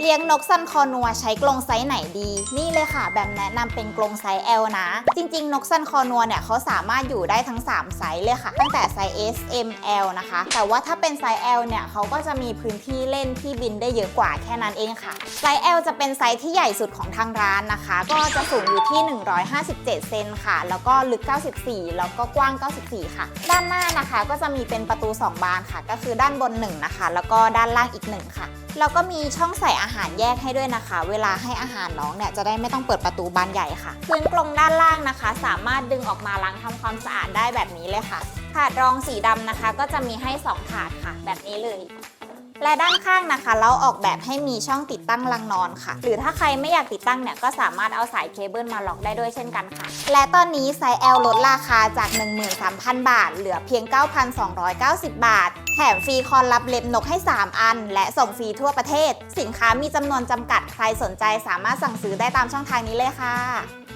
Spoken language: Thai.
เลี้ยงนกซันคอนัวใช้กรงไซส์ไหนดี นี่เลยค่ะ แบบแนะนำเป็นกรงไซส์ L นะ จริง ๆ นกซันคอนัวเนี่ยเขาสามารถอยู่ได้ทั้ง 3 ไซส์เลยค่ะ ตั้งแต่ไซส์ S M L นะคะ แต่ว่าถ้าเป็นไซส์ L เนี่ยเขาก็จะมีพื้นที่เล่นที่บินได้เยอะกว่าแค่นั้นเองค่ะ ไซส์ L จะเป็นไซส์ที่ใหญ่สุดของทางร้านนะคะ ก็จะสูงอยู่ที่ 157 เซนค่ะ แล้วก็ลึก 94 แล้วก็กว้าง 94 ค่ะ ด้านหน้านะคะก็จะมีเป็นประตู 2 บานค่ะ ก็คือด้านบน 1 นะคะ แล้วก็ด้านล่างอีก 1 ค่ะ แล้วก็มีช่องใส่อาหารแยกให้ด้วยนะคะ เวลาให้อาหารน้องเนี่ยจะได้ไม่ต้องเปิดประตูบานใหญ่ค่ะ พื้นกรงด้านล่างนะคะ สามารถดึงออกมาล้างทำความสะอาดได้แบบนี้เลยค่ะ ถาดรองสีดำนะคะ ก็จะมีให้ 2 ถาดค่ะ แบบนี้เลยและด้านข้างนะคะ เราออกแบบให้มีช่องติดตั้งรังนอนค่ะ หรือถ้าใครไม่อยากติดตั้งเนี่ย ก็สามารถเอาสายเคเบิลมาล็อกได้ด้วยเช่นกันค่ะ และตอนนี้ไซส์ L ลดราคาจาก 13,000 บาท เหลือเพียง 9,290 บาท แถมฟรีคอนรับเล็บนกให้ 3 อัน และส่งฟรีทั่วประเทศ สินค้ามีจำนวนจำกัด ใครสนใจสามารถสั่งซื้อได้ตามช่องทางนี้เลยค่ะ